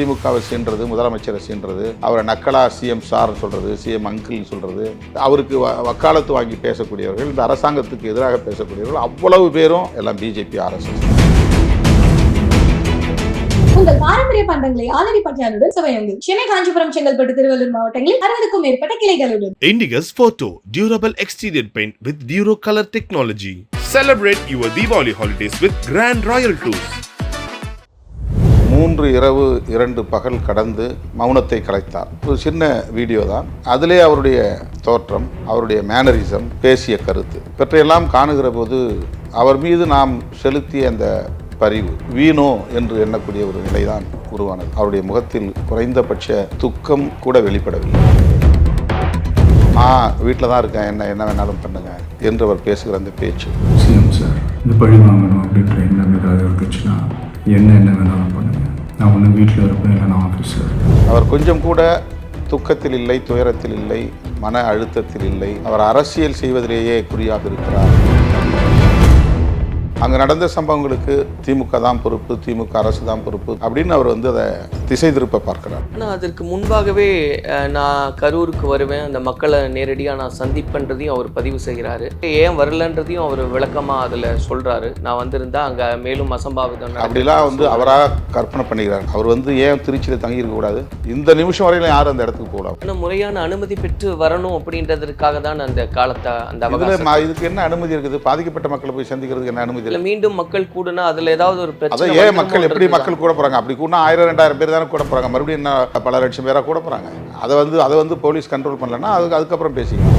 திமுகவை சீன்றது முதலமைச்சரை சீன்றது அவரை நக்கலா சிஎம் சார் சொல்றது சிஎம் அங்கிள் சொல்றது அவருக்கு வக்காலத்து வாங்கி பேசக்கூடியவர்கள் இந்த அரசாங்கத்துக்கு எதிராக பேசக்கூடியவர்கள் அவ்வளவு பேரும் எல்லாம் பிஜேபி ஆர்எஸ்எஸ் உங்கள் பாரம்பரிய பண்டங்களை ஆலடி பட்டியாலுடன் சுவையுங்கள் சென்னை காஞ்சிபுரம் செங்கல்பட்டு திருவள்ளூர் மாவட்டங்களில் அறுபதுக்கும் மேற்பட்ட கிளைகளுடன் Indigus Photo Durable Exterior Paint with Duro Color Technology. Celebrate your Diwali holidays with Grand Royal Tours. மூன்று இரவு இரண்டு பகல் கடந்து மௌனத்தை கலைத்தார். ஒரு சின்ன வீடியோ தான். அதிலே அவருடைய தோற்றம் அவருடைய மேனரிசம் பேசிய கருத்து. இவற்றையெல்லாம் காணுகிற போது அவர் மீது நாம் செலுத்திய அந்த பரிவு வீணோ என்று எண்ணக்கூடிய ஒரு நிலைதான் உருவானது. அவருடைய முகத்தில் குறைந்தபட்ச துக்கம் கூட வெளிப்படவில்லை. ஆ வீட்டில் தான் இருக்கேன். என்ன என்ன வேணாலும் பண்ணுங்க என்று அவர் பேசுகிற அந்த பேச்சு. CM sir. இந்த பழி வாங்கணும். அப்படின்ற எண்ணம் ஏதாவது இருந்துச்சுன்னா என்ன என்ன வேணாலும் பண்ணுங்க. நான் ஒன்று வீட்டில் இருப்பேன் இல்லை நான் ஆஃபீஸில் இருப்பேன். அவர் கொஞ்சம் கூட துக்கத்தில் இல்லை துயரத்தில் இல்லை மன அழுத்தத்தில் இல்லை. அவர் அரசியல் செய்வதிலேயே குறியாக இருக்கிறார். அங்கே நடந்த சம்பவங்களுக்கு திமுக தான் பொறுப்பு திமுக அரசு தான் பொறுப்பு அப்படின்னு அவர் வந்து அதை திசை திருப்ப பார்க்கிறார். ஆனால் அதற்கு முன்பாகவே நான் கரூருக்கு வருவேன். அந்த மக்களை நேரடியாக நான் சந்திப்பேன்றதையும் அவர் பதிவு செய்கிறாரு. ஏன் வரலன்றதையும் அவர் விளக்கமாக அதில் சொல்கிறாரு நான் வந்திருந்தா அங்கே மேலும் அசம்பாவிதம். அப்படிலாம் வந்து அவராக கற்பனை பண்ணிக்கிறார். அவர் வந்து ஏன் திருச்சியில் தங்கியிருக்க கூடாது? இந்த நிமிஷம் வரையிலும் யாரும் அந்த இடத்துக்கு போகலாம் ஆனா முறையான அனுமதி பெற்று வரணும் அப்படின்றதற்காக தான் அந்த காலத்தை அந்த இதுக்கு என்ன அனுமதி இருக்குது? பாதிக்கப்பட்ட மக்களை போய் சந்திக்கிறதுக்கு என்ன அனுமதி இல்ல இல்லை மீண்டும் மக்கள் கூடுனா அதுல ஏதாவது ஒரு பிரச்சனை ஏன் மக்கள் எப்படி மக்கள் கூட போறாங்க? அப்படி கூட ஆயிரம் ரெண்டாயிரம் பேர் தானே கூட போறாங்க. மறுபடியும் என்ன பல லட்சம் பேரா கூட போறாங்க. அதை வந்து அதை வந்து போலீஸ் கண்ட்ரோல் பண்ணலன்னா அதுக்கு அதுக்கப்புறம் பேசிக்கலாம்.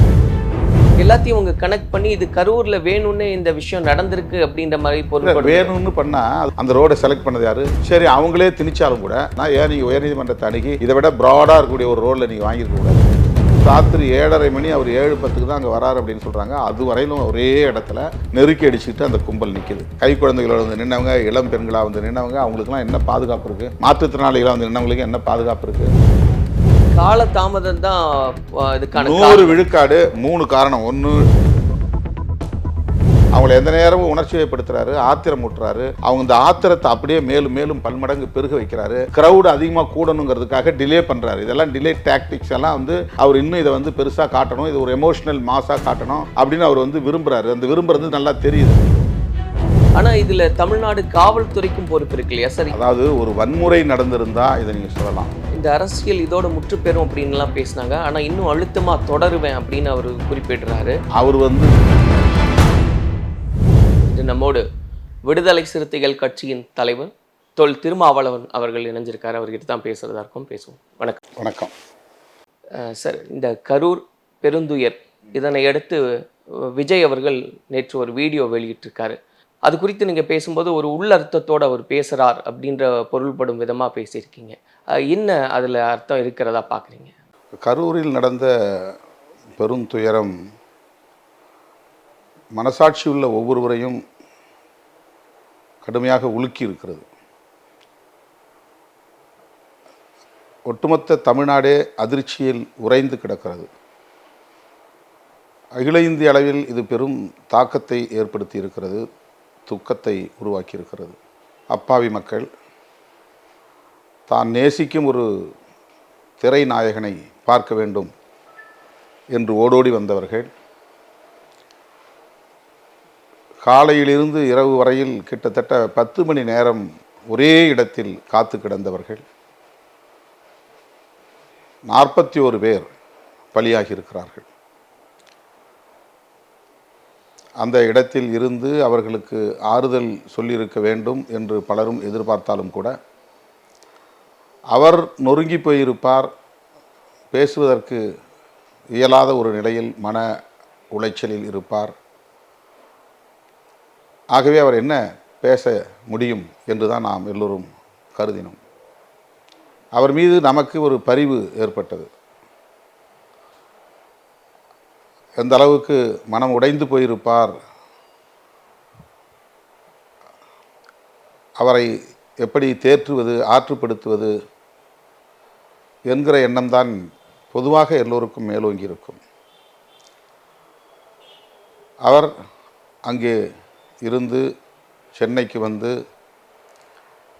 எல்லாத்தையும் உங்க கனெக்ட் பண்ணி இது கரூர்ல வேணும்னு இந்த விஷயம் நடந்திருக்கு அப்படின்ற மாதிரி பொருள் வேணும்னு பண்ணா அந்த ரோடை செலக்ட் பண்ணது யாரு? சரி அவங்களே திணிச்சாலும் கூட நான் ஏன் நீங்க உயர்நீதிமன்றத்தை அணுகி இதை விட ப்ராடா இருக்கக்கூடிய ஒரு ரோட்ல நீங்க வாங்கியிருக்க கூடாது. ராத்திரி ஏழரை மணி அவர் ஏழு பத்துக்கு தான் அங்கே வராரு அப்படின்னு சொல்றாங்க. அது வரையிலும் ஒரே இடத்துல நெருக்கி அடிச்சுட்டு அந்த கும்பல் நிக்குது. கை குழந்தைகளோட வந்து நின்னவங்க இளம் பெண்களா வந்து நின்னவங்க அவங்களுக்குலாம் என்ன பாதுகாப்பு இருக்கு? மாற்றுத்திறனாளிகளா வந்து நின்னவங்களுக்கு என்ன பாதுகாப்பு இருக்கு? கால தாமதம் தான் இதுக்கான நூறு. விழுக்காடு மூணு காரணம். ஒன்று அவங்கள எந்த நேரமும் உணர்ச்சி வயப்படுத்துறாரு ஆத்திரம் ஊட்டுறாரு. அவங்க இந்த ஆத்திரத்தை அப்படியே மேலும் மேலும் பன்மடங்கு பெருக வைக்கிறாரு. கிரவுட் அதிகமாக கூடணுங்கிறதுக்காக டிலே பண்றாரு. இதெல்லாம் டிலே டாக்டிக்ஸ் எல்லாம் வந்து அவர் இன்னும் இதை வந்து பெருசாக காட்டணும். இது ஒரு எமோஷனல் மாஸாக காட்டணும் அப்படின்னு அவர் வந்து விரும்புறாரு. அந்த விரும்புறது நல்லா தெரியுது. ஆனா இதுல தமிழ்நாடு காவல்துறைக்கும் பொறுப்பு இருக்கு இல்லையா? சரி. அதாவது ஒரு வன்முறை நடந்திருந்தா இதை நீங்கள் சொல்லலாம். இந்த அரசியல் இதோட முற்று பெறும் அப்படின்லாம் பேசினாங்க. ஆனா இன்னும் அழுத்தமா தொடருவேன் அப்படின்னு அவர் குறிப்பிடுறாரு. அவர் வந்து இது நம்மோடு விடுதலை சிறுத்தைகள் கட்சியின் தலைவர் தொல் திருமாவளவன் அவர்கள் இணைஞ்சிருக்காரு. அவர்கிட்ட தான் பேசுறதா இருக்கும். பேசுவோம். வணக்கம். வணக்கம். சார் இந்த கரூர் பெருந்துயர் இதனை அடுத்து விஜய் அவர்கள் நேற்று ஒரு வீடியோ வெளியிட்டிருக்காரு. அது குறித்து நீங்கள் பேசும்போது ஒரு உள்ளர்த்தத்தோடு அவர் பேசுகிறார் அப்படின்ற பொருள்படும் விதமாக பேசியிருக்கீங்க. என்ன அதில் அர்த்தம் இருக்கிறதா பார்க்குறீங்க கரூரில் நடந்த பெருந்துயரம் மனசாட்சி உள்ள ஒவ்வொருவரையும் கடுமையாக உலுக்கி இருக்கிறது. ஒட்டுமொத்த தமிழ்நாடே அதிர்ச்சியில் உறைந்து கிடக்கிறது. அகில இந்திய அளவில் இது பெரும் தாக்கத்தை ஏற்படுத்தி இருக்கிறது துக்கத்தை உருவாக்கி இருக்கிறது. அப்பாவி மக்கள் தான் நேசிக்கும் ஒரு திரை நாயகனை பார்க்க வேண்டும் என்று ஓடோடி வந்தவர்கள் காலையிலிருந்து இரவு வரையில் கிட்டத்தட்ட பத்து மணி நேரம் ஒரே இடத்தில் காத்து கிடந்தவர்கள். நாற்பத்தி ஒரு பேர் பலியாகி இருக்கிறார்கள் அந்த இடத்தில் இருந்து அவர்களுக்கு ஆறுதல் சொல்லியிருக்க வேண்டும் என்று பலரும் எதிர்பார்த்தாலும் கூட அவர் நொறுங்கி போயிருப்பார். பேசுவதற்கு இயலாத ஒரு நிலையில் மன உளைச்சலில் இருப்பார். ஆகவே அவர் என்ன பேச முடியும் என்று தான் நாம் எல்லோரும் கருதினோம். அவர் மீது நமக்கு ஒரு பரிவு ஏற்பட்டது. எந்த அளவுக்கு மனம் உடைந்து போயிருப்பார் அவரை எப்படி தேற்றுவது ஆற்றுப்படுத்துவது என்கிற எண்ணம்தான் பொதுவாக எல்லோருக்கும் மேலோங்கி இருக்கும் அவர் அங்கே இருந்து சென்னைக்கு வந்து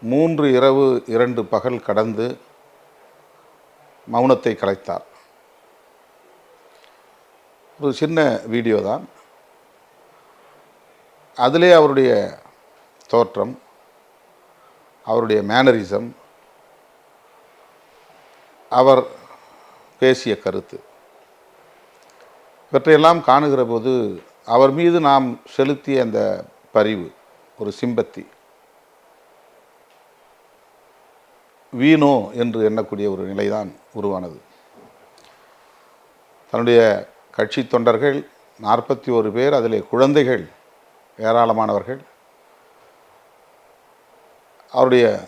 மூன்று இரவு இரண்டு பகல் கடந்து மௌனத்தை கலைத்தார். ஒரு சின்ன வீடியோ தான். அதிலே அவருடைய தோற்றம் அவருடைய மேனரிசம் அவர் பேசிய கருத்து. இவற்றையெல்லாம் காணுகிற போது அவர் மீது நாம் செலுத்திய அந்த பரிவு ஒரு சிம்பத்தி. வீணோ என்று எண்ணக்கூடிய ஒரு நிலைதான் உருவானது. தன்னுடைய கட்சி தொண்டர்கள் நாற்பத்தி ஒரு பேர் அதிலே குழந்தைகள் ஏராளமானவர்கள். அவருடைய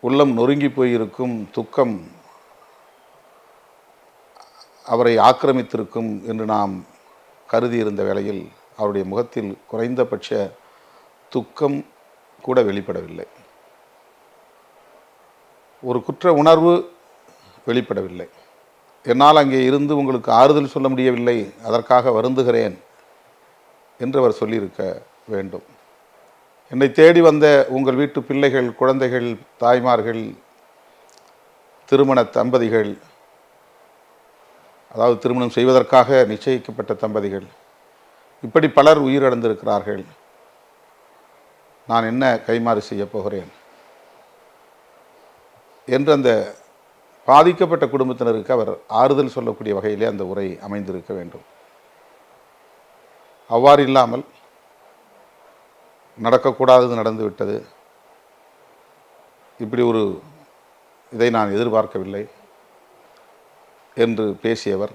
உள்ளம் நொறுங்கி போயிருக்கும் துக்கம் அவரை ஆக்கிரமித்திருக்கும் என்று நாம் கருதி இருந்த வேளையில் அவருடைய முகத்தில் குறைந்தபட்ச துக்கம் கூட வெளிப்படவில்லை. ஒரு குற்ற உணர்வு வெளிப்படவில்லை. என்னால் அங்கே இருந்து உங்களுக்கு ஆறுதல் சொல்ல முடியவில்லை அதற்காக வருந்துகிறேன் என்று அவர் சொல்லியிருக்க வேண்டும். என்னை தேடி வந்த உங்கள் வீட்டு பிள்ளைகள் குழந்தைகள் தாய்மார்கள் திருமண தம்பதிகள் அதாவது திருமணம் செய்வதற்காக நிச்சயிக்கப்பட்ட தம்பதிகள் இப்படி பலர் உயிரிழந்திருக்கிறார்கள். நான் என்ன கைமாறு செய்யப் போகிறேன்? என்று அந்த பாதிக்கப்பட்ட குடும்பத்தினருக்கு அவர் ஆறுதல் சொல்லக்கூடிய வகையிலே அந்த உரை அமைந்திருக்க வேண்டும். அவ்வாறு இல்லாமல் நடக்கக்கூடாதது நடந்துவிட்டது இப்படி ஒரு இதை நான் எதிர்பார்க்கவில்லை என்று பேசியவர்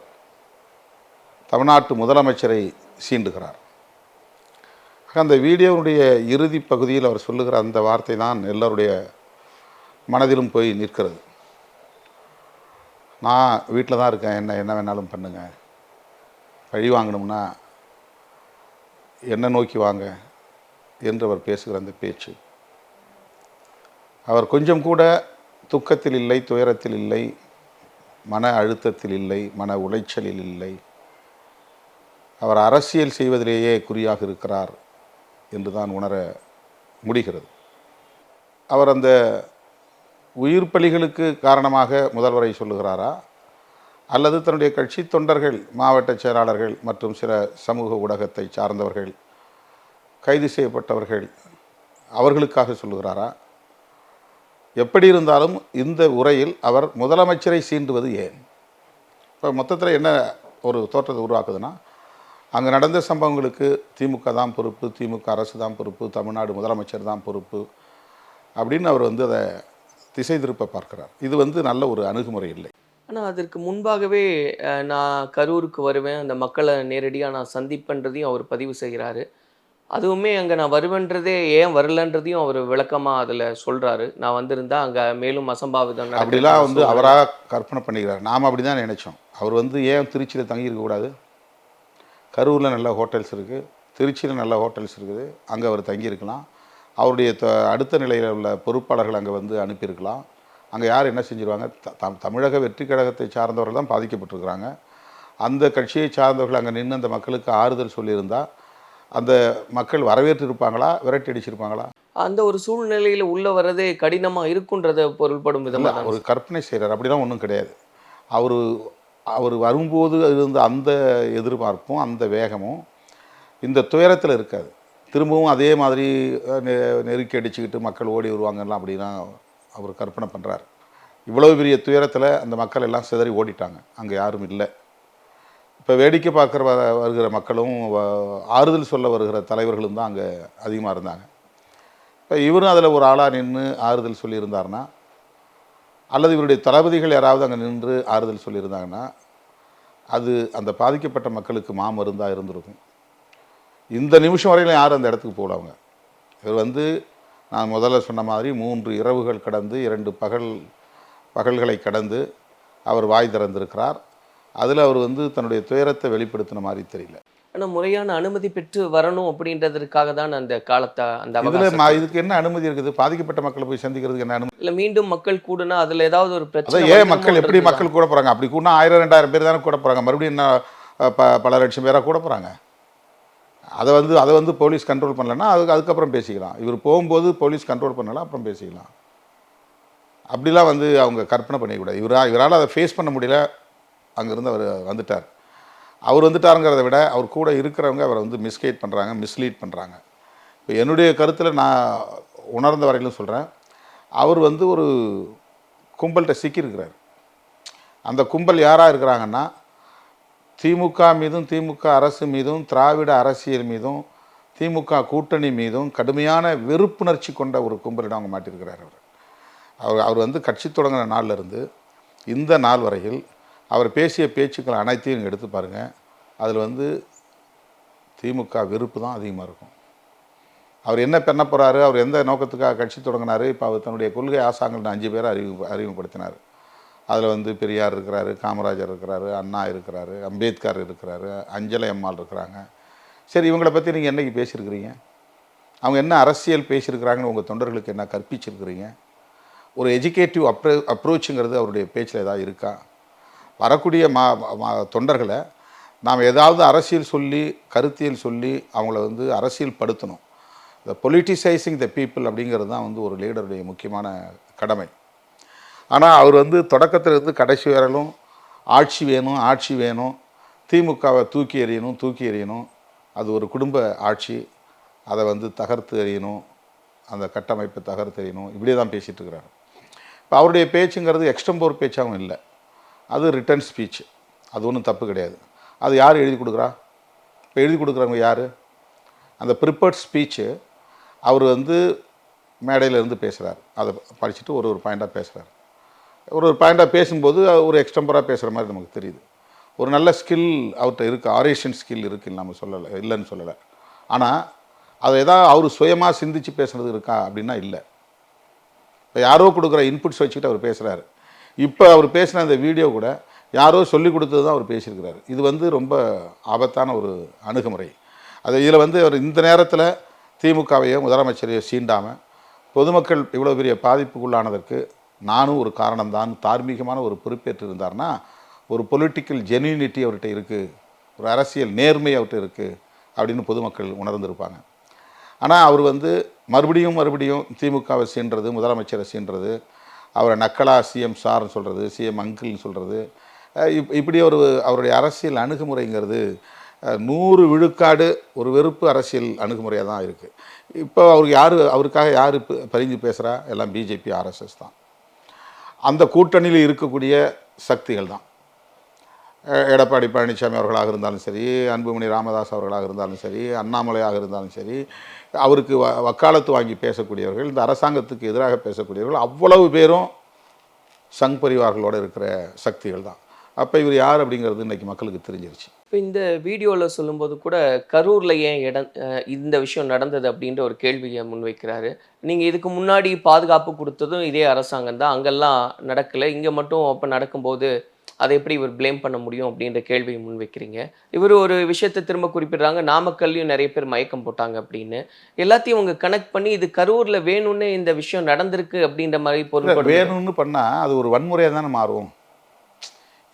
தமிழ்நாட்டு முதலமைச்சரை சீண்டுகிறார். அந்த வீடியோனுடைய இறுதி பகுதியில் அவர் சொல்லுகிற அந்த வார்த்தை தான் எல்லோருடைய மனதிலும் போய் நிற்கிறது. நான் வீட்டில் தான் இருக்கேன் என்ன என்ன வேணாலும் பண்ணுங்கள் பழி வாங்கணும்னா என்ன நோக்கி வாங்க என்று அவர் பேசுகிற அந்த பேச்சு. அவர் கொஞ்சம் கூட துக்கத்தில் இல்லை துயரத்தில் இல்லை மன அழுத்தத்தில் இல்லை மன உளைச்சலில் இல்லை. அவர் அரசியல் செய்வதிலேயே குறியாக இருக்கிறார் என்று தான் உணர முடிகிறது. அவர் அந்த உயிர் பலிகளுக்கு காரணமாக முதல்வரை சொல்லுகிறாரா? அல்லது தன்னுடைய கட்சி தொண்டர்கள் மாவட்ட செயலாளர்கள் மற்றும் சில சமூக ஊடகத்தை சார்ந்தவர்கள் கைது செய்யப்பட்டவர்கள் அவர்களுக்காக சொல்லுகிறாரா? எப்படி இருந்தாலும் இந்த உரையில் அவர் முதலமைச்சரை சீண்டுவது ஏன்? இப்போ மொத்தத்தில் என்ன ஒரு தோற்றத்தை உருவாக்குதுன்னா அங்கே நடந்த சம்பவங்களுக்கு திமுக தான் பொறுப்பு திமுக அரசு தான் பொறுப்பு தமிழ்நாடு முதலமைச்சர் தான் பொறுப்பு அப்படின்னு அவர் வந்து அதை திசை திருப்ப பார்க்கிறார். இது வந்து நல்ல ஒரு அணுகுமுறை இல்லை. ஆனால் அதற்கு முன்பாகவே நான் கரூருக்கு வருவேன். அந்த மக்களை நேரடியாக நான் சந்திப்பேன்றதையும் அவர் பதிவு செய்கிறாரு. அதுவுமே அங்கே நான் வருவேன்றதே ஏன் வரலன்றதையும் அவர் விளக்கமாக அதில் சொல்கிறாரு நான் வந்திருந்தா அங்கே மேலும் அசம்பாவிதம் அப்படிலாம் வந்து அவராக கற்பனை பண்ணிக்கிறார். நாம் அப்படி தான் நினைச்சோம். அவர் வந்து ஏன் திருச்சியில் தங்கியிருக்க கூடாது? கரூரில் நல்ல ஹோட்டல்ஸ் இருக்குது திருச்சியில் நல்ல ஹோட்டல்ஸ் இருக்குது. அங்கே அவர் தங்கியிருக்கலாம். அவருடைய த- அடுத்த நிலையில் உள்ள பொறுப்பாளர்கள் அங்கே வந்து அனுப்பியிருக்கலாம். அங்கே யார் என்ன செஞ்சிருவாங்க? த- தமிழக வெற்றி கழகத்தை சார்ந்தவர்கள் தான் பாதிக்கப்பட்டிருக்கிறாங்க. அந்த கட்சியை சார்ந்தவர்கள் அங்கே நின்று அந்த மக்களுக்கு ஆறுதல் சொல்லியிருந்தா அந்த மக்கள் வரவேற்றிருப்பாங்களா? விரட்டி அடிச்சிருப்பாங்களா? அந்த ஒரு சூழ்நிலையில் உள்ள வரதே கடினமாக இருக்குன்றத பொருள்படும் விதமாக ஒரு கற்பனை செய்கிறார் அப்படிலாம் ஒன்றும் கிடையாது. அவர் அவர் வரும்போது இருந்த அந்த எதிர்பார்ப்பும் அந்த வேகமும் இந்த துயரத்தில் இருக்காது. திரும்பவும் அதே மாதிரி நெ- நெருக்கி அடிச்சுக்கிட்டு மக்கள் ஓடி வருவாங்கலாம் அப்படின்னா அவர் கற்பனை பண்ணுறார் இவ்வளோ பெரிய துயரத்தில் அந்த மக்கள் எல்லாம் சிதறி ஓடிட்டாங்க. அங்கே யாரும் இல்லை. இப்போ வேடிக்கை பார்க்குற வ வருகிற மக்களும் ஆறுதல் சொல்ல வருகிற தலைவர்களும் தான் அங்கே அதிகமாக இருந்தாங்க. இப்போ இவரும் அதில் ஒரு ஆளாக நின்று ஆறுதல் சொல்லியிருந்தாருன்னா அல்லது இவருடைய தளபதிகள் யாராவது அங்கே நின்று ஆறுதல் சொல்லியிருந்தாங்கன்னா அது அந்த பாதிக்கப்பட்ட மக்களுக்கு மாமருந்தாக இருந்திருக்கும். இந்த நிமிஷம் வரையிலும் யாரும் அந்த இடத்துக்கு போகல அவங்க. இவர் வந்து நான் முதல்ல சொன்ன மாதிரி மூன்று இரவுகள் கடந்து இரண்டு பகல் பகல்களை கடந்து அவர் வாய் திறந்திருக்கிறார். அதில் அவர் வந்து தன்னுடைய துயரத்தை வெளிப்படுத்தின மாதிரி தெரியல. ஆனால் முறையான அனுமதி பெற்று வரணும் அப்படின்றதற்காக தான் அந்த காலத்தை அந்த இதில் இதுக்கு என்ன அனுமதி இருக்குது? பாதிக்கப்பட்ட மக்களை போய் சந்திக்கிறதுக்கு என்ன அனுமதி? இல்லை மீண்டும் மக்கள் கூடுனா அதில் ஏதாவது ஒரு பிரச்சனை ஏன் மக்கள் எப்படி மக்கள் கூட போகிறாங்க அப்படி கூட ஆயிரம் ரெண்டாயிரம் பேர் தானே கூட போகிறாங்க மறுபடியும் என்ன ப பல லட்சம் பேராக கூட போகிறாங்க அதை வந்து அதை வந்து போலீஸ் கண்ட்ரோல் பண்ணலன்னா அதுக்கு அதுக்கப்புறம் பேசிக்கலாம். இவர் போகும்போது போலீஸ் கண்ட்ரோல் பண்ணலாம் அப்புறம் பேசிக்கலாம். அப்படிலாம் வந்து அவங்க கற்பனை பண்ணிக்கூடாது இவரா இவரால் அதை ஃபேஸ் பண்ண முடியல. அங்கேருந்து அவர் வந்துட்டார். அவர் வந்துட்டாருங்கிறத விட அவர் கூட இருக்கிறவங்க அவரை வந்து மிஸ்கைட் பண்ணுறாங்க மிஸ்லீட் பண்ணுறாங்க இப்போ என்னுடைய கருத்தில் நான் உணர்ந்த வரையிலும் சொல்கிறேன் அவர் வந்து ஒரு கும்பல்கிட்ட சிக்கியிருக்கிறார். அந்த கும்பல் யாராக இருக்கிறாங்கன்னா திமுக மீதும் திமுக அரசு மீதும் திராவிட அரசியல் மீதும் திமுக கூட்டணி மீதும் கடுமையான வெறுப்புணர்ச்சி கொண்ட ஒரு கும்பலிடம் அவங்க மாட்டியிருக்கிறார் அவர். அவர் அவர் வந்து கட்சி தொடங்கின நாள்ல இருந்து இந்த நாள் வரையில் அவர் பேசிய பேச்சுக்கள் அனைத்தையும் எடுத்து பாருங்கள் அதில் வந்து திமுக வெறுப்பு தான் அதிகமாக இருக்கும். அவர் என்ன பண்ண போகிறாரு அவர் எந்த நோக்கத்துக்காக கட்சி தொடங்கினார் இப்போ அவர் தன்னுடைய கொள்கை ஆசாங்கள்னு அஞ்சு பேரை அறிவு அறிமுகப்படுத்தினார். அதில் வந்து பெரியார் இருக்கிறாரு காமராஜர் இருக்கிறாரு அண்ணா இருக்கிறாரு அம்பேத்கர் இருக்கிறாரு அஞ்சலை அம்மாள் இருக்கிறாங்க. சரி இவங்களை பற்றி நீங்கள் என்னைக்கு பேசியிருக்கிறீங்க? அவங்க என்ன அரசியல் பேசியிருக்கிறாங்கன்னு உங்கள் தொண்டர்களுக்கு என்ன கற்பிச்சிருக்கிறீங்க? ஒரு எஜுகேட்டிவ் அப்ரோ அப்ரோச்சுங்கிறது அவருடைய பேச்சில் ஏதாவது இருக்கா? வரக்கூடிய மா மா- தொண்டர்களை நாம் ஏதாவது அரசியல் சொல்லி கருத்தியல் சொல்லி அவங்கள வந்து அரசியல் படுத்தணும். இந்த பொலிட்டிசைசிங் த பீப்புள் அப்படிங்கிறது தான் வந்து ஒரு லீடருடைய முக்கியமான கடமை. ஆனால் அவர் வந்து தொடக்கத்திலிருந்து கடைசி வரலும் ஆட்சி வேணும் ஆட்சி வேணும் திமுகவை தூக்கி எறியணும் தூக்கி எறியணும். அது ஒரு குடும்ப ஆட்சி. அதை வந்து தகர்த்து எறியணும். அந்த கட்டமைப்பை தகர்த்து எறியணும். இப்படியே தான் பேசிகிட்டு இருக்கிறார். இப்போ அவருடைய பேச்சுங்கிறது எக்ஸ்டம்போர் பேச்சாகவும் இல்லை. அது ரிட்டன் ஸ்பீச் அது ஒன்றும் தப்பு கிடையாது. அது யார் எழுதி கொடுக்குறா? இப்போ எழுதி கொடுக்குறவங்க யார்? அந்த ப்ரிப்பேர்ட் ஸ்பீச்சு அவர் வந்து மேடையிலேருந்து பேசுகிறார் அதை படிச்சுட்டு ஒரு ஒரு பாயிண்டாக பேசுகிறார் ஒரு ஒரு பாயிண்டாக பேசும்போது ஒரு எக்ஸ்டம்பராக பேசுகிற மாதிரி நமக்கு தெரியுது. ஒரு நல்ல ஸ்கில் அவர்கிட்ட இருக்குது ஆரேஷன் ஸ்கில் இருக்குன்னு நம்ம சொல்லலை இல்லைன்னு சொல்லலை. ஆனால் அதை ஏதாவது அவர் சுயமாக சிந்தித்து பேசுகிறது இருக்கா அப்படின்னா இல்லை. இப்போ யாரோ கொடுக்குற இன்புட்ஸ் வச்சுக்கிட்டு அவர் பேசுகிறாரு இப்போ அவர் பேசின அந்த வீடியோ கூட யாரோ சொல்லி கொடுத்தது தான் அவர் பேசியிருக்கிறார். இது வந்து ரொம்ப ஆபத்தான ஒரு அணுகுமுறை. அது இதில் வந்து அவர் இந்த நேரத்தில் திமுகவையோ முதலமைச்சரையோ சீண்டாமல் பொதுமக்கள் இவ்வளோ பெரிய பாதிப்புக்குள்ளானதற்கு நானும் ஒரு காரணம்தான். தார்மீகமான ஒரு பொறுப்பேற்று இருந்தார்னா ஒரு பொலிட்டிக்கல் ஜெனியூனிட்டி அவர்கிட்ட இருக்குது ஒரு அரசியல் நேர்மை அவர்கிட்ட இருக்குது அப்படின்னு பொதுமக்கள் உணர்ந்திருப்பாங்க. ஆனால் அவர் வந்து மறுபடியும் மறுபடியும் திமுகவை சீன்றது முதலமைச்சரை சீன்றது அவரை நக்கலா சிஎம் சார்னு சொல்கிறது சிஎம் அங்கிள்னு சொல்கிறது இப் இப்படி ஒரு அவருடைய அரசியல் அணுகுமுறைங்கிறது நூறு விழுக்காடு ஒரு வெறுப்பு அரசியல் அணுகுமுறையாக தான் இருக்குது இப்போ அவருக்கு யார் அவருக்காக யார் பரிஞ்சு பேசுகிறா எல்லாம் பிஜேபி ஆர்எஸ்எஸ் தான். அந்த கூட்டணியில் இருக்கக்கூடிய சக்திகள் தான். எடப்பாடி பழனிசாமி அவர்களாக இருந்தாலும் சரி அன்புமணி ராமதாஸ் அவர்களாக இருந்தாலும் சரி அண்ணாமலையாக இருந்தாலும் சரி அவருக்கு வ வக்காலத்து வாங்கி பேசக்கூடியவர்கள் இந்த அரசாங்கத்துக்கு எதிராக பேசக்கூடியவர்கள் அவ்வளவு பேரும் சங் பரிவார்களோடு இருக்கிற சக்திகள் தான். அப்போ இவர் யார் அப்படிங்கிறது இன்றைக்கி மக்களுக்கு தெரிஞ்சிருச்சு. இப்போ இந்த வீடியோவில் சொல்லும்போது கூட கரூரில் ஏன் இடம் இந்த விஷயம் நடந்தது அப்படின்ற ஒரு கேள்வியை முன்வைக்கிறாரு? நீங்கள் இதுக்கு முன்னாடி பாதுகாப்பு கொடுத்ததும் இதே அரசாங்கம் தான் அங்கெல்லாம் நடக்கலை. இங்கே மட்டும் அப்போ நடக்கும்போது அதை எப்படி இவர் ப்ளேம் பண்ண முடியும் அப்படின்ற கேள்வியை முன்வைக்கிறீங்க இவர் ஒரு விஷயத்தை திரும்ப குறிப்பிடுறாங்க. நாமக்கல்லையும் நிறைய பேர் மயக்கம் போட்டாங்க அப்படின்னு. எல்லாத்தையும் அவங்க கனெக்ட் பண்ணி இது கரூரில் வேணும்னே இந்த விஷயம் நடந்திருக்கு அப்படின்ற மாதிரி பொருள் வேணும்னு பண்ணால் அது ஒரு வன்முறையாக தானே மாறும்.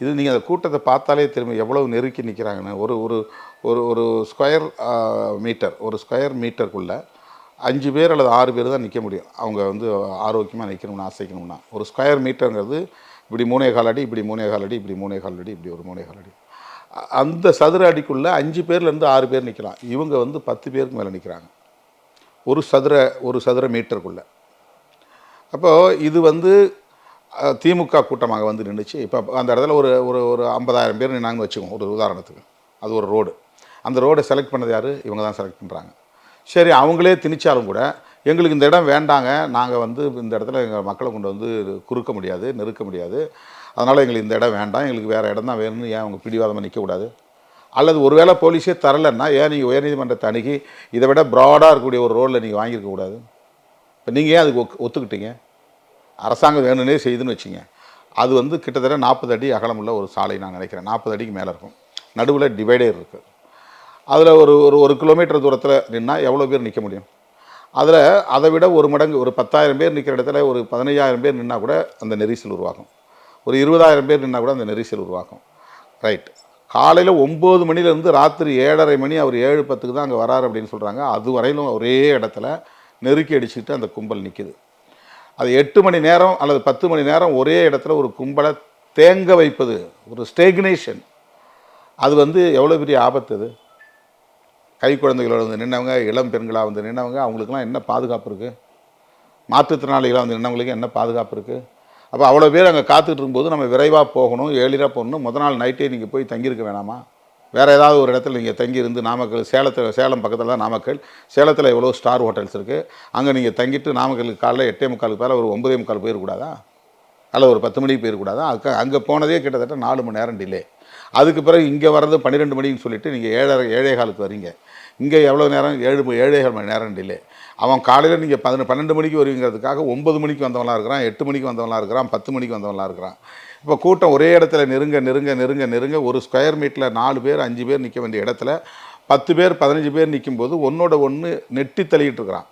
இது நீங்கள் அந்த கூட்டத்தை பார்த்தாலே திரும்ப எவ்வளவு நெருக்கி நிற்கிறாங்கன்னு ஒரு ஒரு ஒரு ஒரு ஸ்கொயர் மீட்டர் ஒரு ஸ்கொயர் மீட்டருக்குள்ளே அஞ்சு பேர் அல்லது ஆறு பேர் தான் நிற்க முடியும். அவங்க வந்து ஆரோக்கியமாக நிற்கணும்னு ஆசைக்கணும்னா. ஒரு ஸ்கொயர் மீட்டருங்கிறது இப்படி மூணே கால் அடி இப்படி மூணே கால் அடி இப்படி மூணே கால் அடி இப்படி ஒரு மூணே கால் அடி. அந்த சதுர அடிக்குள்ளே அஞ்சு பேர்லேருந்து ஆறு பேர் நிற்கலாம் இவங்க வந்து பத்து பேருக்கு மேலே நிற்கிறாங்க ஒரு சதுர ஒரு சதுர மீட்டருக்குள்ளே. அப்போது இது வந்து திமுக கூட்டமாக வந்து நின்றுச்சு இப்போ அந்த இடத்துல ஒரு ஒரு ஒரு ஐம்பதாயிரம் பேர் நாங்கள் வச்சுக்கோம் ஒரு உதாரணத்துக்கு. அது ஒரு ரோடு. அந்த ரோடை செலக்ட் பண்ணது யார்? இவங்க தான் செலக்ட் பண்ணுறாங்க சரி அவங்களே திணிச்சாலும் கூட எங்களுக்கு இந்த இடம் வேண்டாங்க. நாங்கள் வந்து இந்த இடத்துல எங்கள் மக்களை கொண்டு வந்து குறுக்க முடியாது நெருக்க முடியாது. அதனால் எங்களுக்கு இந்த இடம் வேண்டாம். எங்களுக்கு வேறு இடம் தான் வேணும்னு ஏன் அவங்க பிடிவாதமாக நிற்கக்கூடாது அல்லது ஒருவேளை போலீஸே தரலைன்னா ஏன் நீங்கள் உயர்நீதிமன்றத்தை அணுகி இதை விட ப்ராடாக இருக்கக்கூடிய ஒரு ரோலில் நீங்கள் வாங்கியிருக்க கூடாது? இப்போ நீங்கள் ஏன் அதுக்கு ஒக்கு- ஒத்துக்கிட்டீங்க? அரசாங்கம் வேணும்னே செய்துன்னு வச்சிங்க. அது வந்து கிட்டத்தட்ட நாற்பது அடி அகலமுள்ள ஒரு சாலை நான் நினைக்கிறேன். நாற்பது அடிக்கு மேலே இருக்கும். நடுவில் டிவைடர் இருக்குது அதில் ஒரு ஒரு ஒரு கிலோமீட்டர் தூரத்தில் நின்னால் எவ்வளோ பேர் நிற்க முடியும்? அதில் அதை விட ஒரு மடங்கு ஒரு பத்தாயிரம் பேர் நிற்கிற இடத்துல ஒரு பதினையாயிரம் பேர் நின்னா கூட அந்த நெரிசல் உருவாகும். ஒரு இருபதாயிரம் பேர் நின்னா கூட அந்த நெரிசல் உருவாகும். ரைட். காலையில் ஒம்பது மணிலேருந்து ராத்திரி ஏழரை மணி அவர் ஏழு பத்துக்கு தான் அங்கே வராரு அப்படின்னு சொல்கிறாங்க அது வரையிலும் ஒரே இடத்துல நெருக்கி அடிச்சுட்டு அந்த கும்பல் நிற்கிது அது எட்டு மணி நேரம் அல்லது பத்து மணி நேரம் ஒரே இடத்துல ஒரு கும்பலை தேங்க வைப்பது ஒரு ஸ்டேக்னேஷன். அது வந்து எவ்வளோ பெரிய ஆபத்து அது? கை குழந்தைகளோட வந்து நின்னவங்க இளம் பெண்களாக வந்து நின்னவங்க அவங்களுக்குலாம் என்ன பாதுகாப்பு இருக்குது மாற்றுத்திறனாளிகளாக வந்து நின்னவங்களுக்கு என்ன பாதுகாப்பு இருக்குது அப்போ அவ்வளோ பேர் அங்கே காத்துக்கிட்டு இருக்கும்போது நம்ம விரைவாக போகணும் ஏழிராக போகணும் முத நாள் நைட்டே நீங்கள் போய் தங்கியிருக்க வேணாமா? வேறு ஏதாவது ஒரு இடத்துல நீங்கள் தங்கியிருந்து நாமக்கல் சேலத்தில் சேலம் பக்கத்தில் தான் நாமக்கல் சேலத்தில் எவ்வளோ ஸ்டார் ஹோட்டல்ஸ் இருக்குது அங்கே நீங்கள் தங்கிட்டு நாமக்கலுக்கு காலைல எட்டே முக்காலுக்கு மேலே ஒரு ஒன்பதே முக்கால் போயிடக்கூடாதா அல்ல ஒரு பத்து மணிக்கு போயிடக்கூடாதா அதுக்கு அங்கே போனதே கிட்டத்தட்ட நாலு மணி நேரம் டிலே அதுக்கு பிறகு இங்கே வர்றது பன்னிரெண்டு மணின்னு சொல்லிவிட்டு நீங்கள் ஏழரை ஏழே காலுக்கு வரீங்க. இங்கே எவ்வளோ நேரம்? ஏழு மணி- ஏழேகால் மணி நேரம் டிலே. அவன் காலையில் நீங்கள் பதின பன்னெண்டு மணிக்கு வருவீங்கிறதுக்காக ஒம்பது மணிக்கு வந்தவனாக இருக்கிறான் எட்டு மணிக்கு வந்தவனாக இருக்கிறான் பத்து மணிக்கு வந்தவனாக இருக்கிறான். இப்போ கூட்டம் ஒரே இடத்துல நெருங்க நெருங்க நெருங்க நெருங்க ஒரு ஸ்கொயர் மீட்டரில் நாலு பேர் அஞ்சு பேர் நிற்க வேண்டிய இடத்துல பத்து பேர் பதினஞ்சு பேர் நிற்கும்போது ஒன்னோட ஒன்று நெட்டி தள்ளிக்கிட்டு இருக்கிறான்.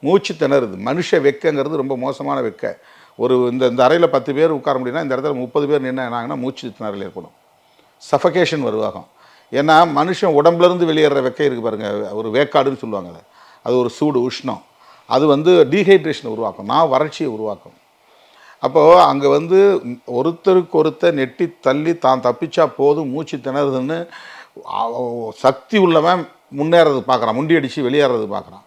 மூச்சு திணறுது. மனுஷ வெக்கங்கிறது ரொம்ப மோசமான வெக்க. ஒரு இந்த இந்த அறையில் பத்து பேர் உட்கார முடியும்னா இந்த இடத்துல முப்பது பேர் நின்று என்னாங்கன்னா மூச்சு திணறல் ஏற்படும். சஃபகேஷன் வருவாகும். ஏன்னா மனுஷன் உடம்புலேருந்து வெளியேற வெக்கை இருக்குது பாருங்கள் ஒரு வேக்காடுன்னு சொல்லுவாங்க அதை அது ஒரு சூடு உஷ்ணம். அது வந்து டீஹைட்ரேஷனை உருவாக்கும். நான் வறட்சியை உருவாக்கும். அப்போது அங்கே வந்து ஒருத்தருக்கு ஒருத்தர் நெட்டி தள்ளி தான் தப்பிச்சா போதும் மூச்சு திணறுதுன்னு சக்தி உள்ளவன் முன்னேறது பார்க்குறான் முண்டி அடித்து வெளியேறது பார்க்குறான்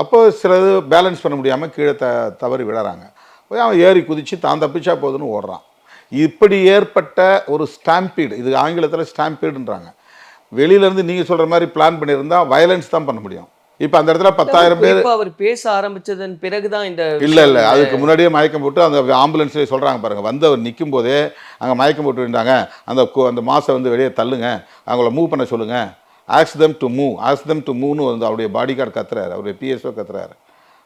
அப்போ சிலது பேலன்ஸ் பண்ண முடியாமல் கீழே த தவறி விழறாங்க. போய் அவன் ஏறி குதித்து தான் தப்பிச்சா போதுன்னு ஓடுறான். இப்படி ஏற்பட்ட ஒரு ஸ்டாம்பீடு இது ஆங்கிலத்தில் ஸ்டாம்பீடுன்றாங்க வெளியிலேருந்து நீங்கள் சொல்கிற மாதிரி பிளான் பண்ணியிருந்தா வயலன்ஸ் தான் பண்ண முடியும். இப்போ அந்த இடத்துல பத்தாயிரம் பேர் அவர் பேச ஆரம்பிச்சதன் பிறகுதான் இந்த இல்லை இல்லை. அதுக்கு முன்னாடியே மயக்கம் போட்டு அந்த ஆம்புலன்ஸ்லேயே சொல்கிறாங்க பாருங்கள் வந்து அவர் நிற்கும் போதே அங்கே மயக்கம் போட்டு இருந்தாங்க அந்த அந்த மாசை வந்து வெளியே தள்ளுங்க. அவங்கள மூவ் பண்ண சொல்லுங்கள் ஆக்ஸ் them டு மூவ் ஆக்ஸ் them டு மூவ்னு வந்து அவருடைய பாடி கார்டு கத்துறாரு. அவருடைய பிஎஸ்ஓ கத்துறாரு.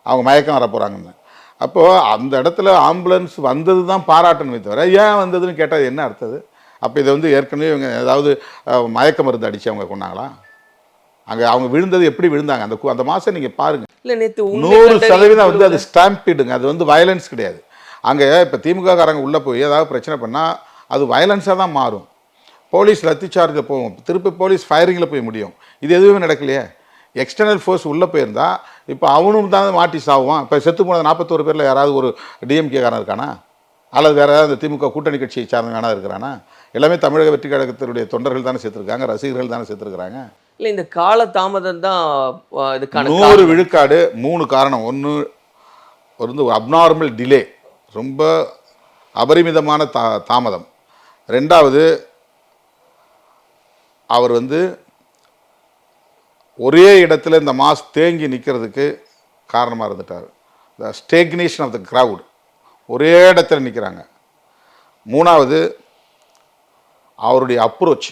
அவங்க மயக்கம் வர போகிறாங்கன்னு அப்போது அந்த இடத்துல ஆம்புலன்ஸ் வந்தது தான் பாராட்டணுமே தவிர ஏன் வந்ததுன்னு கேட்டால் என்ன அர்த்தது அப்போ இதை வந்து ஏற்கனவே இவங்க ஏதாவது மயக்க மருந்து அடித்து அவங்க கொண்டாங்களா அங்கே அவங்க விழுந்தது எப்படி விழுந்தாங்க? அந்த அந்த மாதம் நீங்கள் பாருங்கள் இல்ல உண்மை நூறு சதவீதம் வந்து அது ஸ்டாம்பிடுங்க. அது வந்து வயலன்ஸ் கிடையாது. அங்கே இப்போ திமுக காரங்க உள்ளே போய் ஏதாவது பிரச்சனை பண்ணால் அது வயலன்ஸாக தான் மாறும். போலீஸ் லத்தி சார்ஜில் போகும் திருப்பி போலீஸ் ஃபயரிங்கில் போய் முடியும். இது எதுவுமே நடக்கலையே. எக்ஸ்டர்னல் ஃபோர்ஸ் உள்ளே போயிருந்தா இப்போ அவனும் தான் மாட்டி சாவுவான். இப்போ செத்து போன நாற்பத்தோரு பேரில் யாராவது ஒரு டிஎம்கே காரன் இருக்கானா? அல்லது வேறு ஏதாவது திமுக கூட்டணி கட்சியை சார்ந்த வேணா இருக்கிறானா? எல்லாமே தமிழக வெற்றி கழகத்தினுடைய தொண்டர்கள் தானே சேர்த்துருக்காங்க ரசிகர்கள் தானே சேர்த்துருக்காங்க இல்ல இந்த கால தாமதம் தான் இதுக்கான நூறு. விழுக்காடு மூணு காரணம். ஒன்று வந்து அப்நார்மல் டிலே ரொம்ப அபரிமிதமான தா தாமதம். ரெண்டாவது அவர் வந்து ஒரே இடத்துல இந்த மாஸ் தேங்கி நிற்கிறதுக்கு காரணமாக இருந்துட்டார். The stagnation of the crowd. ஒரே இடத்துல நிற்கிறாங்க மூணாவது அவருடைய அப்ரோச்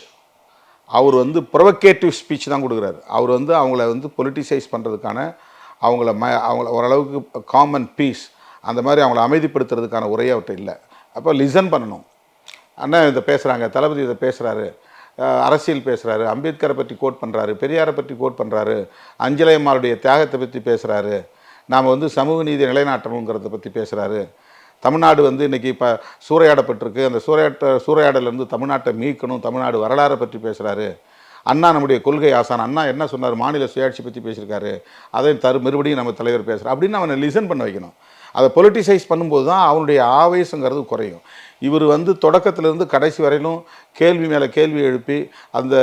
அவர் வந்து ப்ரொவகேட்டிவ் ஸ்பீச் தான் கொடுக்குறாரு. அவர் வந்து அவங்கள வந்து பொலிட்டிசைஸ் பண்ணுறதுக்கான அவங்கள ம அவங்கள ஓரளவுக்கு காமன் பீஸ் அந்த மாதிரி அவங்கள அமைதிப்படுத்துறதுக்கான உரையே அவர்கிட்ட இல்லை. அப்போ லிசன் பண்ணணும். அண்ணன் இதை பேசுகிறாங்க தளபதி இதை பேசுகிறாரு அரசியல் பேசுகிறாரு அம்பேத்கரை பற்றி கோட் பண்ணுறாரு பெரியாரை பற்றி கோட் பண்ணுறாரு அஞ்சலையம்மாருடைய தியாகத்தை பற்றி பேசுகிறாரு நாம் வந்து சமூக நீதி நிலைநாட்டணுங்கிறத பற்றி பேசுகிறாரு தமிழ்நாடு வந்து இன்றைக்கி இப்போ சூறையாடப்பட்டிருக்கு. அந்த சூறையாட்ட சூறையாடலேருந்து தமிழ்நாட்டை மீட்கணும் தமிழ்நாடு வரலாறை பற்றி பேசுகிறாரு அண்ணா நம்முடைய கொள்கை ஆசான். அண்ணா என்ன சொன்னார்? மாநில சுயாட்சி பற்றி பேசியிருக்காரு. அதை தரு மறுபடியும் நம்ம தலைவர் பேசுகிறார் அப்படின்னு அவனை லிசன் பண்ண வைக்கணும். அதை பொலிட்டிசைஸ் பண்ணும்போது தான் அவனுடைய ஆவேசங்கிறது குறையும். இவர் வந்து தொடக்கத்திலேருந்து கடைசி வரையிலும் கேள்வி மேலே கேள்வி எழுப்பி அந்த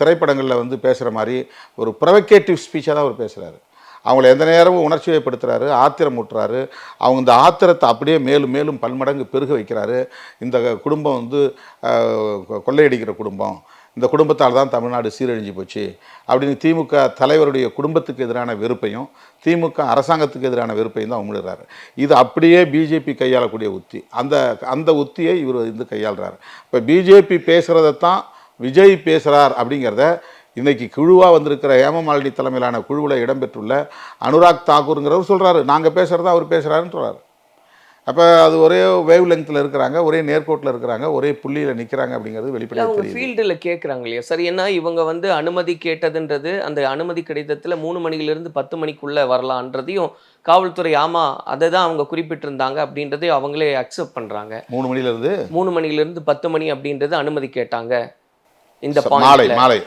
திரைப்படங்களில் வந்து பேசுகிற மாதிரி ஒரு ப்ரொவகேட்டிவ் ஸ்பீச்சாக தான் அவர் பேசுகிறாரு அவங்கள எந்த நேரமும் உணர்ச்சிவைப்படுத்துகிறாரு ஆத்திரம் ஊட்டுறாரு அவங்க இந்த ஆத்திரத்தை அப்படியே மேலும் மேலும் பன்மடங்கு பெருக வைக்கிறாரு. இந்த குடும்பம் வந்து கொ- கொள்ளையடிக்கிற குடும்பம். இந்த குடும்பத்தால் தான் தமிழ்நாடு சீரழிஞ்சு போச்சு அப்படின்னு திமுக தலைவருடைய குடும்பத்துக்கு எதிரான வெறுப்பையும் திமுக அரசாங்கத்துக்கு எதிரான வெறுப்பையும் தான் உமிழ்கிறாரு இது அப்படியே பிஜேபி கையாளக்கூடிய உத்தி. அந்த அந்த உத்தியை இவர் வந்து கையாளுறாரு. இப்போ பிஜேபி பேசுகிறதைத்தான் விஜய் பேசுகிறார் அப்படிங்கிறத இன்னைக்கு குழுவாக வந்திருக்கிற ஹேமமாலினி தலைமையிலான குழுவில் இடம்பெற்றுள்ள அனுராக் தாக்கூருங்கிறவர் சொல்கிறாரு நாங்கள் பேசுகிறதா அவர் பேசுகிறாருன்னு சொல்கிறாரு அப்போ அது ஒரே வேவ் லெங்க்த்தில் இருக்கிறாங்க ஒரே நேர்கோட்டில் இருக்கிறாங்க ஒரே புள்ளியில் நிற்கிறாங்க அப்படிங்கிறது வெளிப்படையாக அவங்க ஃபீல்டில் கேட்குறாங்க இல்லையா? சரி ஏன்னா இவங்க வந்து அனுமதி கேட்டதுன்றது அந்த அனுமதி கடிதத்தில் மூணு மணிலிருந்து பத்து மணிக்குள்ள வரலான்றதையும் காவல்துறை ஆமா அதை தான் அவங்க குறிப்பிட்டிருந்தாங்க அப்படின்றதையும் அவங்களே அக்செப்ட் பண்றாங்க. மூணு மணிலேருந்து மூணு மணிலிருந்து பத்து மணி அப்படின்றது அனுமதி கேட்டாங்க. இந்த மாலை மாலை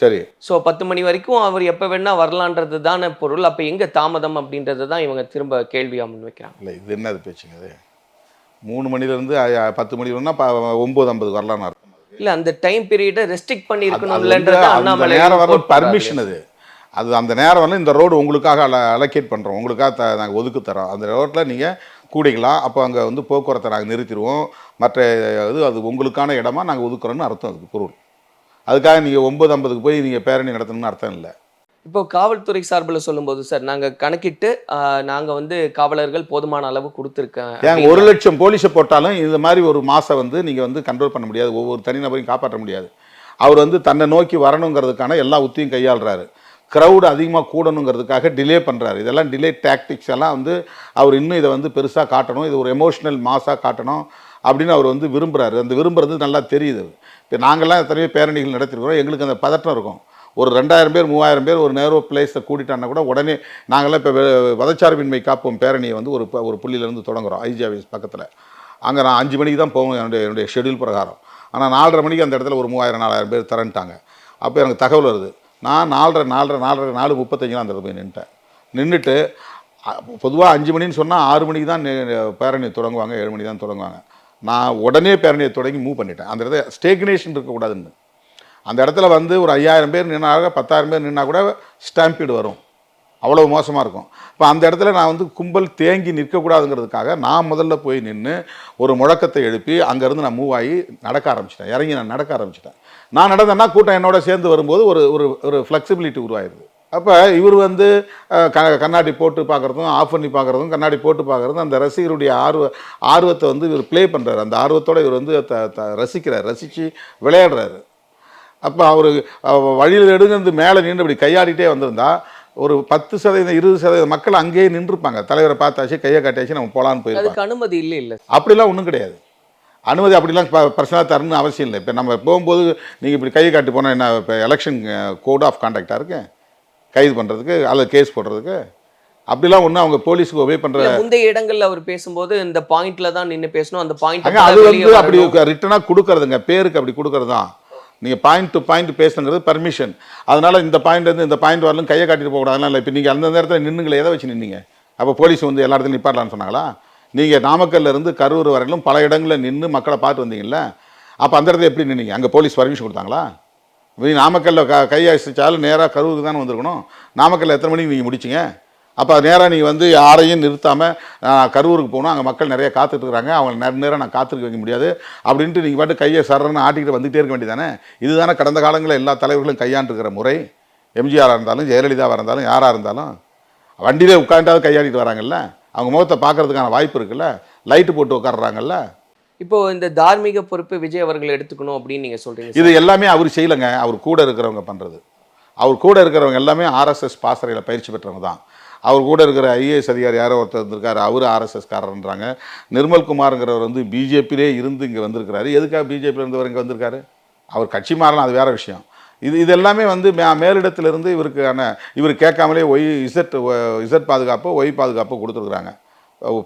சரி. ஸோ பத்து மணி வரைக்கும் அவர் எப்போ வேணா வரலான்றது தானே பொருள். அப்போ எங்க தாமதம் அப்படின்றது தான் இவங்க திரும்ப கேள்வியா முன் வைக்கிறாங்க. இல்லை இது என்னது பேச்சுங்க அது மூணு மணிலேருந்து பத்து மணி வரணும்னா ஒம்பது ஐம்பதுக்கு வரலான்னு அர்த்தம். இல்ல அந்த டைம் பீரியடை ரெஸ்ட்ரிக்ட் பண்ணி வந்து இருக்கணும்லன்றது அண்ணாமலை நேரம் பண்றாரு. பர்மிஷன் அது. அது அந்த நேரம் வரல இந்த ரோடு உங்களுக்காக அல அலோகேட் பண்ணுறோம் உங்களுக்காக த நாங்கள் ஒதுக்கு தரோம் அந்த ரோட்டில் நீங்கள் கூடிக்கலாம். அப்போ அங்கே வந்து போக்குவரத்தை நாங்கள் நிறுத்திடுவோம். மற்ற இது அது உங்களுக்கான இடமா நாங்கள் ஒதுக்குறோன்னு அர்த்தம் அதுக்கு பொருள். அதுக்காக நீங்கள் ஒம்பது ஐம்பதுக்கு போய் நீங்கள் பேரணி நடத்தணும்னு அர்த்தம் இல்லை. இப்போ காவல்துறை சார்பில் சொல்லும்போது சார் நாங்க கணக்கிட்டு ஆஹ், நாங்க வந்து காவலர்கள் போதுமான அளவு கொடுத்துருக்கேன் ஏங்க ஒரு லட்சம் போலீஸை போட்டாலும் இந்த மாதிரி ஒரு மாசம் வந்து நீங்கள் வந்து கண்ட்ரோல் பண்ண முடியாது. ஒவ்வொரு தனிநபரையும் காப்பாற்ற முடியாது. அவர் வந்து தன்னை நோக்கி வரணுங்கிறதுக்கான எல்லா உத்தியும் கையாளுறாரு. க்ரௌடு அதிகமாக கூடணுங்கிறதுக்காக டிலே பண்ணுறாரு இதெல்லாம் டிலே டாக்டிக்ஸ் எல்லாம் வந்து அவர் இன்னும் இதை வந்து பெருசாக காட்டணும். இது ஒரு எமோஷனல் மாஸாக காட்டணும் அப்படின்னு அவர் வந்து விரும்புகிறாரு அந்த விரும்புறது நல்லா தெரியுது. இப்போ நாங்கள்லாம் எத்தனையோ பேரணிகள் நடத்திருக்கிறோம். எங்களுக்கு அந்த பதட்டம் இருக்கும். ஒரு ரெண்டாயிரம் பேர் மூவாயிரம் பேர் ஒரு நேரோ பிளேஸை கூட்டிட்டான்னா கூட உடனே நாங்கள்லாம் இப்போ வதச்சார்பின்மை காப்போம் பேரணியை வந்து ஒரு ப- ஒரு புள்ளியிலேருந்து தொடங்குறோம். ஐஜிஆவிஸ் பக்கத்தில். அங்கே நான் அஞ்சு மணிக்கு தான் போவேன். என்னுடைய என்னுடைய ஷெட்யூல் பிரகாரம். ஆனால் நாலரை மணிக்கு அந்த இடத்துல ஒரு மூவாயிரம் நாலாயிரம் பேர் தரன்ட்டாங்க அப்போ எனக்கு தகவல் வருது. நான் நாலரை நாலரை நாலரை நாலு முப்பத்தஞ்சுலாம் அந்த போய் நின்ட்டேன். நின்றுட்டு பொதுவாக அஞ்சு மணின்னு சொன்னால் ஆறு மணிக்கு தான் பேரணி தொடங்குவாங்க. ஏழு மணி தான் தொடங்குவாங்க. நான் உடனே பேரணியை தொடங்கி மூவ் பண்ணிட்டேன். அந்த இடத்துல ஸ்டேக்னேஷன் இருக்கக்கூடாதுன்னு. அந்த இடத்துல வந்து ஒரு ஐயாயிரம் பேர் நின்னாக பத்தாயிரம் பேர் நின்னா கூட ஸ்டாம்பீடு வரும். அவ்வளோ மோசமாக இருக்கும். இப்போ அந்த இடத்துல நான் வந்து கும்பல் தேங்கி நிற்கக்கூடாதுங்கிறதுக்காக நான் முதல்ல போய் நின்று ஒரு முழக்கத்தை எழுப்பி அங்கேருந்து நான் மூவ் ஆகி நடக்க ஆரம்பிச்சிட்டேன். இறங்கி நான் நடக்க ஆரம்பிச்சிட்டேன். நான் நடந்தேன்னா கூட்டம் என்னோட சேர்ந்து வரும்போது ஒரு ஒரு ஒரு ஃப்ளெக்சிபிலிட்டி உருவாயிருது. அப்போ இவர் வந்து க கண்ணாடி போட்டு பார்க்குறதும் ஆஃப் பண்ணி பார்க்குறதும் கண்ணாடி போட்டு பார்க்குறதும் அந்த ரசிகருடைய ஆர்வ ஆர்வத்தை வந்து இவர் ப்ளே பண்ணுறாரு அந்த ஆர்வத்தோட இவர் வந்து த த ரசிக்கிறார். ரசித்து விளையாடுறாரு. அப்போ அவர் வழியில் எடுங்கிறது மேலே நின்று இப்படி கையாடிட்டே வந்திருந்தா ஒரு பத்து சதவீதம் இருபது சதவீதம் மக்கள் அங்கேயே நின்றுப்பாங்க. தலைவரை பார்த்தாச்சு கையை காட்டியாச்சு நம்ம போகலான்னு அதுக்கு அனுமதி இல்லை இல்ல. அப்படிலாம் ஒன்றும் கிடையாது. அனுமதி அப்படிலாம் பர்சனலாக தரணும்னு அவசியம் இல்லை. இப்போ நம்ம போகும்போது நீங்கள் இப்படி கையை காட்டி போனால் என்ன இப்போ எலெக்ஷன் கோட் ஆஃப் கான்டாக்டாக இருக்கு? கைது பண்ணுறதுக்கு அல்லது கேஸ் போடுறதுக்கு. அப்படிலாம் ஒன்றும் அவங்க போலீஸுக்கு ஒபே பண்ணுற முந்தைய இடங்கள்ல அவர் பேசும்போது இந்த பாயிண்ட்ல தான் நின்னு பேசணும். அந்த அங்க அது வந்து அப்படி பாயிண்ட் ரிட்டனாக கொடுக்கறதுங்க. பேருக்கு அப்படி கொடுக்கறது தான். நீங்கள் பாயிண்ட் டு பாயிண்ட் பேசுங்கிறது பர்மிஷன் அதனால இந்த பாயிண்ட் வந்து இந்த பாயிண்ட் வரலும் கையை காட்டிட்டு போகக்கூடாதுலாம் இல்லை. இப்போ நீங்கள் அந்த நேரத்தில் நின்னுங்களே எதை வச்சு நின்னீங்க? அப்போ போலீஸ் வந்து எல்லா இடத்துலையும் நிப்பாட்டலான்னு சொன்னாங்களா? நீங்கள் நாமக்கல்ல இருந்து கரூர் வரையிலும் பல இடங்களில் நின்று மக்களை பார்த்து வந்தீங்கல்ல? அப்போ அந்த இடத்துல எப்படி நின்னீங்க? அங்கே போலீஸ் பர்மிஷன் கொடுத்தாங்களா? நீ நாமக்கல்ல க கையை அசைச்சாலும் நேராக கருவுக்கு தானே வந்திருக்கணும். நாமக்கல்ல எத்தனை மணிக்கு நீங்கள் முடிச்சிங்க? அப்போ நேராக நீங்கள் வந்து யாரையும் நிறுத்தாமல் கரூருக்கு போகணும். அங்கே மக்கள் நிறைய காத்துட்ருக்குறாங்க. அவங்களை நேர நேரம் நான் காத்திருக்க வைக்க முடியாது. அப்படின்ட்டு நீங்கள் பாட்டு கையை சரன்னு ஆட்டிக்கிட்டு வந்துகிட்டே இருக்க வேண்டியதானே இதுதானே கடந்த காலங்களில் எல்லா தலைவர்களும் கையாண்டுருக்கிற முறை. எம்ஜிஆராக இருந்தாலும் ஜெயலலிதாவாக இருந்தாலும் யாராக இருந்தாலும் வண்டியிலே உட்காந்துட்டாவது கையாடிட்டு வராங்கல்ல? அவங்க முகத்தை பார்க்கறதுக்கான வாய்ப்பு இருக்குல்ல? லைட்டு போட்டு உட்காடுறாங்கல்ல இப்போ இந்த தார்மீக பொறுப்பு விஜய் அவர்கள் எடுத்துக்கணும் அப்படின்னு நீங்க சொல்றீங்க இது எல்லாமே அவர் செய்யலைங்க. அவர் கூட இருக்கிறவங்க பண்ணுறது அவர் கூட இருக்கிறவங்க எல்லாமே ஆர்எஸ்எஸ் பாசறையில் பயிற்சி பெற்றவங்க தான். அவர் கூட இருக்கிற ஐஏஎஸ் அதிகாரி யாரோ ஒருத்தர் இருந்திருக்காரு அவர் ஆர்எஸ்எஸ் காரன்றாங்க நிர்மல் குமாருங்கிறவர் வந்து பிஜேபியிலே இருந்து இங்கே வந்திருக்கிறாரு. எதுக்காக பிஜேபியில் இருந்தவர் இங்கே வந்திருக்காரு? அவர் கட்சி மாறலாம் அது வேற விஷயம். இது இது எல்லாமே வந்து மே- மேலிடத்திலிருந்து இவருக்கான இவர் கேட்காமலே ஒய் இசட் இசட் பாதுகாப்பு ஒய் பாதுகாப்பு கொடுத்துருக்குறாங்க.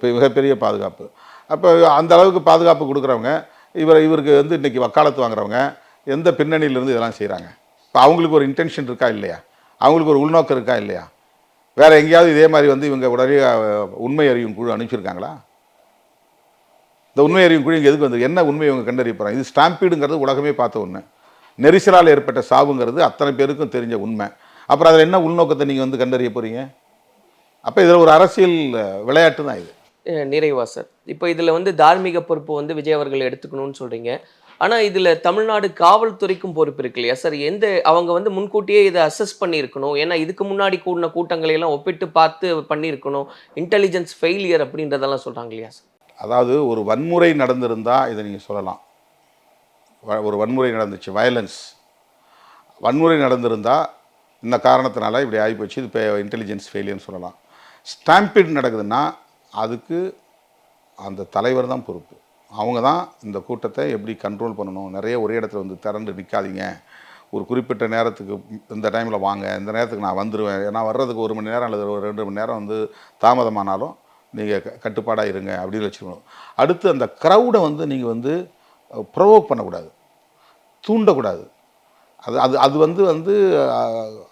மிகப்பெரிய பாதுகாப்பு. அப்போ அந்த அளவுக்கு பாதுகாப்பு கொடுக்குறவங்க இவர் இவருக்கு வந்து இன்றைக்கி வக்காலத்து வாங்குறவங்க எந்த பின்னணியிலேருந்து இதெல்லாம் செய்கிறாங்க இப்போ அவங்களுக்கு ஒரு இன்டென்ஷன் இருக்கா இல்லையா? அவங்களுக்கு ஒரு உள்நோக்கம் இருக்கா இல்லையா? வேற எங்கேயாவது இதே மாதிரி வந்து இவங்க உடனே உண்மை அறியும் குழு அனுப்பிச்சிருக்காங்களா? இந்த உண்மை அறியும் குழு இங்கே எதுக்கு வந்து என்ன உண்மை இவங்க கண்டறிய போகிறாங்க இது ஸ்டாம்பீடுங்கிறது உலகமே பார்த்த ஒன்று நெரிசலால் ஏற்பட்ட சாவுங்கிறது அத்தனை பேருக்கும் தெரிஞ்ச உண்மை. அப்புறம் அதில் என்ன உள்நோக்கத்தை நீங்கள் வந்து கண்டறிய போகிறீங்க அப்போ இதில் ஒரு அரசியல் விளையாட்டு தான் இது. நிறைவா சார் இப்போ இதில் வந்து தார்மீக பொறுப்பு வந்து விஜய் அவர்கள் எடுத்துக்கணும்னு சொல்கிறீங்க ஆனால் இதில் தமிழ்நாடு காவல்துறைக்கும் பொறுப்பு இருக்கு இல்லையா? சார் எந்த அவங்க வந்து முன்கூட்டியே இதை அசஸ் பண்ணியிருக்கணும். ஏன்னா இதுக்கு முன்னாடி கூடின கூட்டங்களை எல்லாம் ஒப்பிட்டு பார்த்து பண்ணியிருக்கணும். இன்டெலிஜென்ஸ் ஃபெயிலியர் அப்படின்றதெல்லாம் சொல்கிறாங்க இல்லையா சார்? அதாவது ஒரு வன்முறை நடந்திருந்தால் இதை நீங்கள் சொல்லலாம். வ- ஒரு வன்முறை நடந்துச்சு வயலன்ஸ் வன்முறை நடந்திருந்தால் இந்த காரணத்தினால இப்படி ஆகிப்போச்சு இது இன்டெலிஜென்ஸ் ஃபெயிலியர்னு சொல்லலாம். ஸ்டாம்பிட் நடக்குதுன்னா அதுக்கு அந்த தலைவர் தான் பொறுப்பு. அவங்க தான் இந்த கூட்டத்தை எப்படி கண்ட்ரோல் பண்ணணும்? நிறைய ஒரே இடத்துல வந்து திரண்டு நிற்காதீங்க ஒரு குறிப்பிட்ட நேரத்துக்கு இந்த டைமில் வாங்க. இந்த நேரத்துக்கு நான் வந்துடுவேன் ஏன்னா வர்றதுக்கு ஒரு மணி நேரம் அல்லது ஒரு ரெண்டு மணி நேரம் வந்து தாமதமானாலும் நீங்கள் கட்டுப்பாடாக இருங்க அப்படின்னு வச்சுக்கணும். அடுத்து அந்த க்ரௌடை வந்து நீங்கள் வந்து ப்ரொவோக் பண்ணக்கூடாது. தூண்டக்கூடாது. அது அது அது வந்து வந்து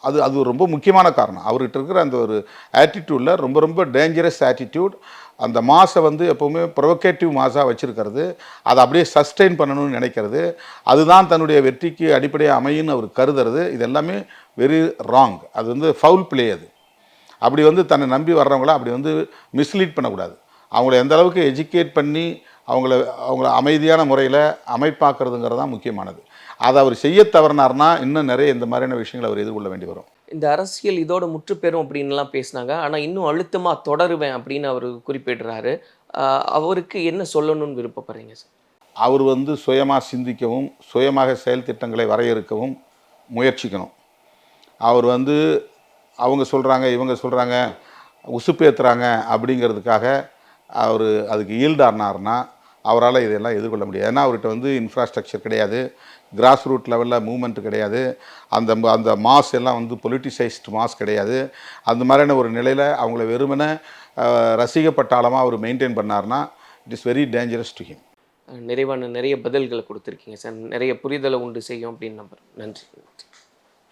அது அது ரொம்ப முக்கியமான காரணம். அவர்கிட்ட இருக்கிற அந்த ஒரு ஆட்டிடியூடில் ரொம்ப ரொம்ப டேஞ்சரஸ் ஆட்டிடியூட் அந்த மாஸை வந்து எப்போவுமே ப்ரொவகேட்டிவ் மாஸாக வச்சுருக்கிறது. அதை அப்படியே சஸ்டெயின் பண்ணணும்னு நினைக்கிறது. அதுதான் தன்னுடைய வெற்றிக்கு அடிப்படையாக அமையும்னு அவர் கருதுறது. இது எல்லாமே வெரி ராங் அது வந்து ஃபவுல் பிளே அது. அப்படி வந்து தன்னை நம்பி வர்றவங்கள அப்படி வந்து மிஸ்லீட் பண்ணக்கூடாது. அவங்கள எந்த அளவுக்கு எஜுகேட் பண்ணி அவங்கள அவங்கள அமைதியான முறையில் அமைப்பாக்குறதுங்கிறது தான் முக்கியமானது. அதை அவர் செய்ய தவறினார்னா இன்னும் நிறைய இந்த மாதிரியான விஷயங்களை அவர் எதிர்கொள்ள வேண்டி வரும். இந்த அரசியல் இதோட முற்று பெறும் அப்படின்லாம் பேசினாங்க. ஆனால் இன்னும் அழுத்தமாக தொடருவேன் அப்படின்னு அவர் குறிப்பிடுறாரு. அவருக்கு என்ன சொல்லணும்னு விருப்பப்படுறீங்க சார்? அவர் வந்து சுயமாக சிந்திக்கவும் சுயமாக செயல் திட்டங்களை வரையறுக்கவும் முயற்சிக்கணும். அவர் வந்து அவங்க சொல்கிறாங்க இவங்க சொல்கிறாங்க உசுப்பேத்துறாங்க அப்படிங்கிறதுக்காக அவர் அதுக்கு ஈல்டானார்னா அவரால் இதெல்லாம் எதிர்கொள்ள முடியாது. ஏன்னா அவர்கிட்ட வந்து இன்ஃப்ராஸ்ட்ரக்சர் கிடையாது. கிராஸ் ரூட் லெவலில் மூவ்மெண்ட் கிடையாது. அந்த அந்த மாஸ் எல்லாம் வந்து பொலிட்டிசைஸ்டு மாஸ் கிடையாது. அந்த மாதிரியான ஒரு நிலையில் அவங்கள வெறுமனே அஹ், ரசிகப்பட்டாளமாக அவர் மெயின்டைன் பண்ணார்னா it is very dangerous to him நிறைவான நிறைய பதில்களை கொடுத்துருக்கீங்க சார் நிறைய புரிதலை உண்டு செய்யும் அப்படின்னு நம்பர் நன்றி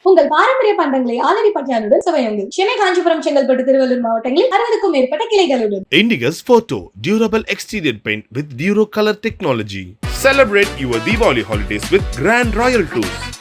உங்கள் பாரம்பரிய பண்டங்களை ஆலடி பட்டியாருடன் சுவையுங்கள். சென்னை காஞ்சிபுரம் செங்கல்பட்டு திருவள்ளூர் மாவட்டங்களில் அறுபதுக்கும் மேற்பட்ட கிளைகளுடன். Indigus Photo Durable Exterior Paint with Duro Color Technology. Celebrate your Diwali holidays with Grand Royal Tours.